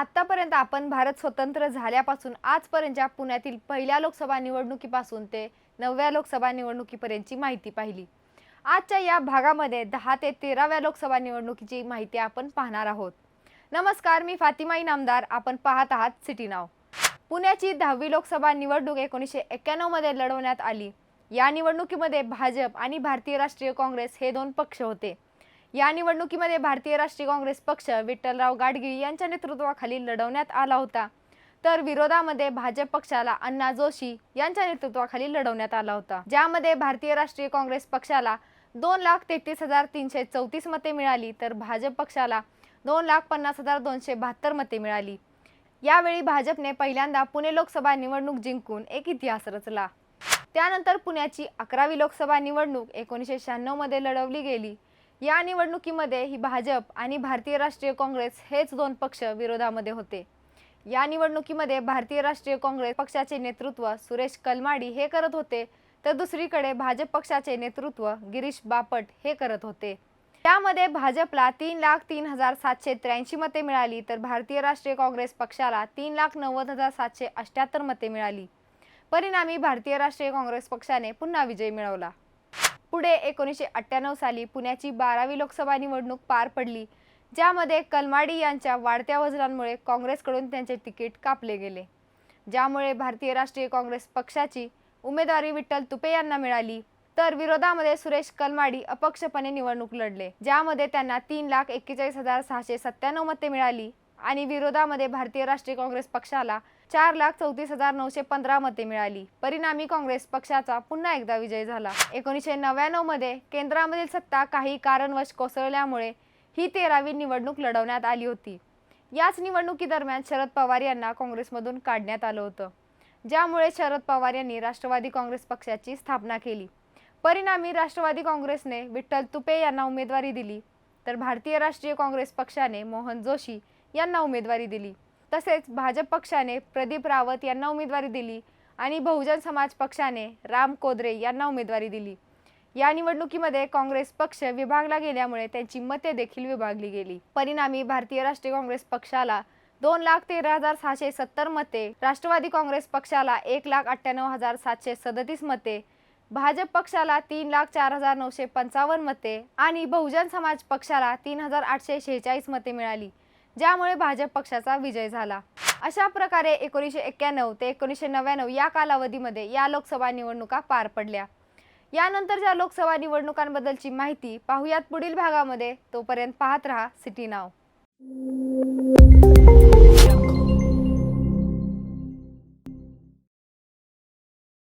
आत्तापर्यंत आपण भारत स्वतंत्र झाल्यापासून आजपर्यंतच्या पुण्यातील पहिल्या लोकसभा निवडणुकीपासून ते नवव्या लोकसभा निवडणुकीपर्यंतची माहिती पाहिली. आजच्या या भागामध्ये दहा ते तेराव्या लोकसभा निवडणुकीची माहिती आपण पाहणार आहोत. नमस्कार मी फातिमा इनामदार आपण पाहत आहात सिटी नाव. पुण्याची दहावी लोकसभा निवडणूक एकोणीसशे एक्क्याण्णवमध्ये लढवण्यात आली. या निवडणुकीमध्ये भाजप आणि भारतीय राष्ट्रीय काँग्रेस हे दोन पक्ष होते. या निवडणुकीमध्ये भारतीय राष्ट्रीय काँग्रेस पक्ष विठ्ठलराव गाडगिळ यांच्या नेतृत्वाखाली लढवण्यात आला होता. तर विरोधामध्ये भाजप पक्षाला अण्णा जोशी यांच्या नेतृत्वाखाली लढवण्यात आला होता. ज्यामध्ये भारतीय राष्ट्रीय काँग्रेस पक्षाला दोन लाख तेहतीस हजार तीनशे चौतीस मते मिळाली तर भाजप पक्षाला दोन लाख पन्नास हजार दोनशे बहात्तर मते मिळाली. यावेळी भाजपने पहिल्यांदा पुणे लोकसभा निवडणूक जिंकून एक इतिहास रचला. त्यानंतर पुण्याची अकरावी लोकसभा निवडणूक एकोणीसशे शहाण्णवमध्ये लढवली गेली. या निवडणुकीमध्ये ही भाजप आणि भारतीय राष्ट्रीय काँग्रेस हेच दोन पक्ष विरोधामध्ये होते. या निवडणुकीमध्ये भारतीय राष्ट्रीय काँग्रेस पक्षाचे नेतृत्व सुरेश कलमाडी हे करत होते तर दुसरीकडे भाजप पक्षाचे नेतृत्व गिरीश बापट हे करत होते. त्यामध्ये भाजपला तीन लाख तीन हजार सातशे त्र्याऐंशी मते मिळाली तर भारतीय राष्ट्रीय काँग्रेस पक्षाला तीन लाख नव्वद हजार सातशे अठ्याहत्तर मते मिळाली. परिणामी भारतीय राष्ट्रीय काँग्रेस पक्षाने पुन्हा विजय मिळवला. पुढे एकोणीसशे अठ्ठ्याण्णव साली पुण्याची बारावी लोकसभा निवडणूक पार पडली ज्यामध्ये कलमाडी यांच्या वाढत्या वजनांमुळे काँग्रेसकडून त्यांचे तिकीट कापले गेले. ज्यामुळे भारतीय राष्ट्रीय काँग्रेस पक्षाची उमेदवारी विठ्ठल तुपे यांना मिळाली तर विरोधामध्ये सुरेश कलमाडी अपक्षपणे निवडणूक लढले ज्यामध्ये त्यांना तीन लाख एक्केचाळीस हजार सहाशे सत्त्याण्णव मते मिळाली आणि विरोधामध्ये भारतीय राष्ट्रीय काँग्रेस पक्षाला चार लाख चौतीस हजार नऊशे पंधरा मते मिळाली. परिणामी काँग्रेस पक्षाचा पुन्हा एकदा विजय झाला. एकोणीसशे नव्याण्णवमध्ये केंद्रामधील सत्ता काही कारणवश कोसळल्यामुळे ही तेरावी निवडणूक लढवण्यात आली होती. याच निवडणुकीदरम्यान शरद पवार यांना काँग्रेसमधून काढण्यात आलं होतं. ज्यामुळे शरद पवार यांनी राष्ट्रवादी काँग्रेस पक्षाची स्थापना केली. परिणामी राष्ट्रवादी काँग्रेसने विठ्ठल तुपे यांना उमेदवारी दिली. तर भारतीय राष्ट्रीय काँग्रेस पक्षाने मोहन जोशी यांना उमेदवारी दिली. तसेच भाजप पक्षाने प्रदीप रावत यांना उमेदवारी दिली आणि बहुजन समाज पक्षाने राम कोदरे यांना उमेदवारी दिली. या निवडणुकीमध्ये काँग्रेस पक्ष विभागला गेल्यामुळे त्यांची मते देखील विभागली गेली. परिणामी भारतीय राष्ट्रीय काँग्रेस पक्षाला दोन लाख तेरा हजार सहाशे सत्तर मते राष्ट्रवादी काँग्रेस पक्षाला एक लाख अठ्ठ्याण्णव हजार सातशे सदतीस मते भाजप पक्षाला तीन लाख चार हजार नऊशे पंचावन्न मते आणि बहुजन समाज पक्षाला तीन हजार आठशे शेहेचाळीस मते मिळाली. ज्यामुळे भाजप पक्षाचा विजय झाला. अशा प्रकारे एकोणीसशे एक्क्याण्णव ते एकोणीसशे नव्याण्णव या कालावधीमध्ये या लोकसभा निवडणुका पार पडल्या. यानंतरच्या लोकसभा निवडणुकांबद्दलची माहिती पाहुयात पुढील भागामध्ये. तोपर्यंत पाहत रहा सिटी नाव.